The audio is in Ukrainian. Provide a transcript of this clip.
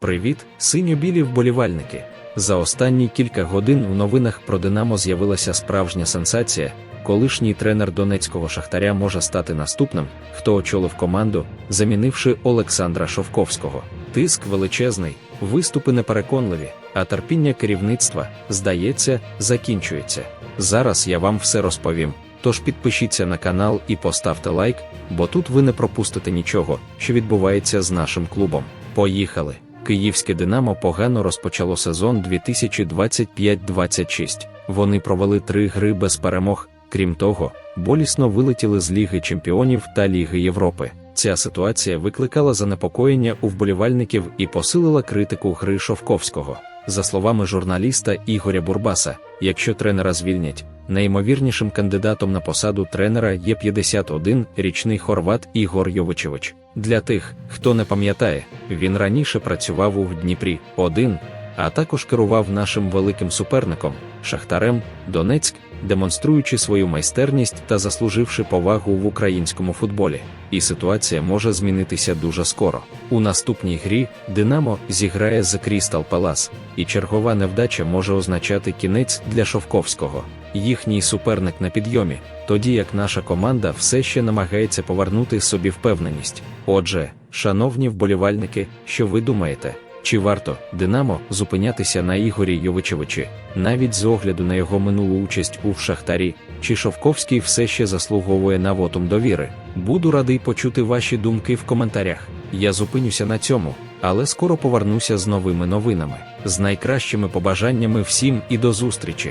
Привіт, синьо-білі вболівальники! За останні кілька годин в новинах про Динамо з'явилася справжня сенсація. Колишній тренер донецького шахтаря може стати наступним, хто очолив команду, замінивши Олександра Шовковського. Тиск величезний, виступи непереконливі, а терпіння керівництва, здається, закінчується. Зараз я вам все розповім. Тож підпишіться на канал і поставте лайк, бо тут ви не пропустите нічого, що відбувається з нашим клубом. Поїхали! Київське Динамо погано розпочало сезон 2025-26. Вони провели три гри без перемог. Крім того, болісно вилетіли з Ліги Чемпіонів та Ліги Європи. Ця ситуація викликала занепокоєння у вболівальників і посилила критику гри Шовковського. За словами журналіста Ігоря Бурбаса, якщо тренера звільнять, найімовірнішим кандидатом на посаду тренера є 51-річний хорват Ігор Йовичевич. Для тих, хто не пам'ятає, він раніше працював у Дніпрі 1, а також керував нашим великим суперником Шахтарем Донецьк, демонструючи свою майстерність та заслуживши повагу в українському футболі. І ситуація може змінитися дуже скоро. У наступній грі Динамо зіграє за Крістал Палас, і чергова невдача може означати кінець для Шовковського. Їхній суперник на підйомі, тоді як наша команда все ще намагається повернути собі впевненість. Отже, шановні вболівальники, що ви думаєте? Чи варто Динамо зупинятися на Ігорі Йовичевичі, навіть з огляду на його минулу участь у Шахтарі, чи Шовковський все ще заслуговує на вотум довіри? Буду радий почути ваші думки в коментарях. Я зупинюся на цьому, але скоро повернуся з новими новинами, з найкращими побажаннями всім і до зустрічі.